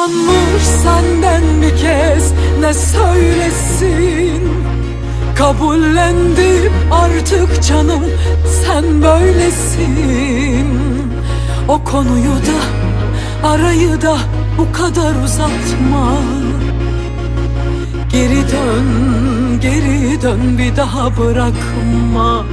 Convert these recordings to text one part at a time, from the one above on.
yanmış senden bir kez ne söylesin? Kabullendim artık canım sen böylesin. O konuyu da arayı da bu kadar uzatma. Geri dön, geri dön bir daha bırakma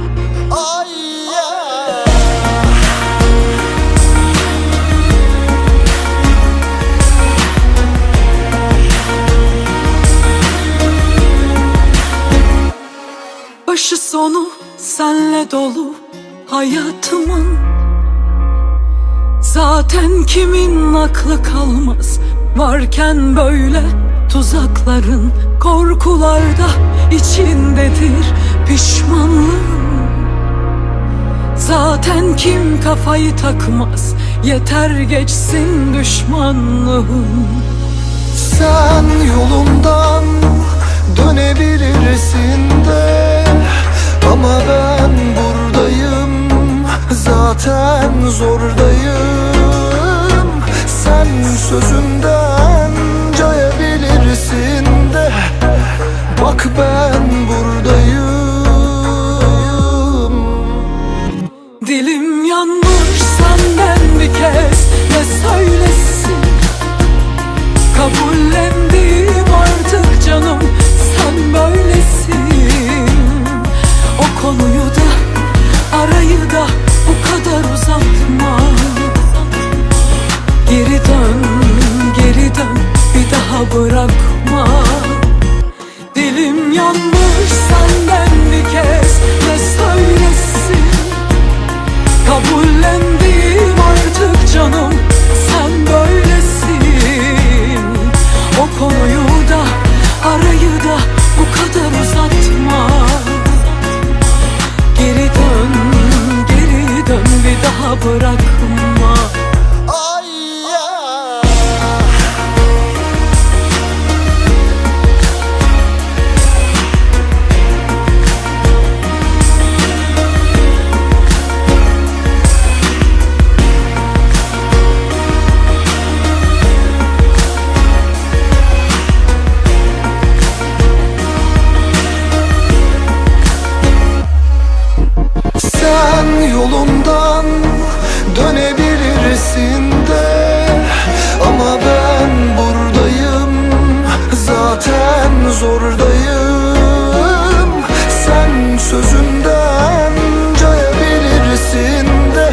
sonu senle dolu hayatımın. Zaten kimin aklı kalmaz varken böyle tuzakların Korkularda içindedir pişmanlığın. Zaten kim kafayı takmaz yeter geçsin düşmanlığın. Sen yolundan Zaten zordayım. Sen sözünden bir yolundan dönebilirsin de. Ama ben buradayım Zaten zordayım. Sen sözünden cayabilirsin de.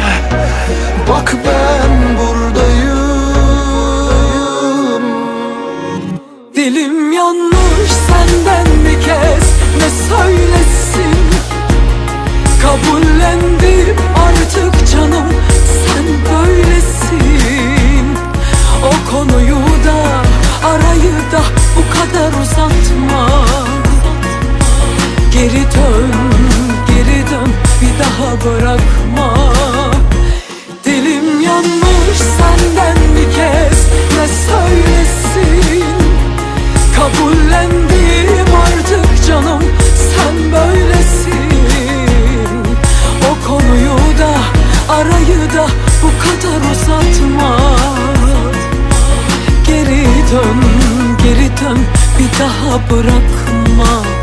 Bak ben buradayım. Dilim yanmış senden bir kez ne söylesin? Kabullendim bu kadar uzatma. Geri dön, geri dön bir daha bırakma. Dilim yanmış senden bir kez ne söylesin? Kabullendim artık canım sen böylesin. O konuyu da arayı da bu kadar uzatma. Geri dön, dön bir daha bırakma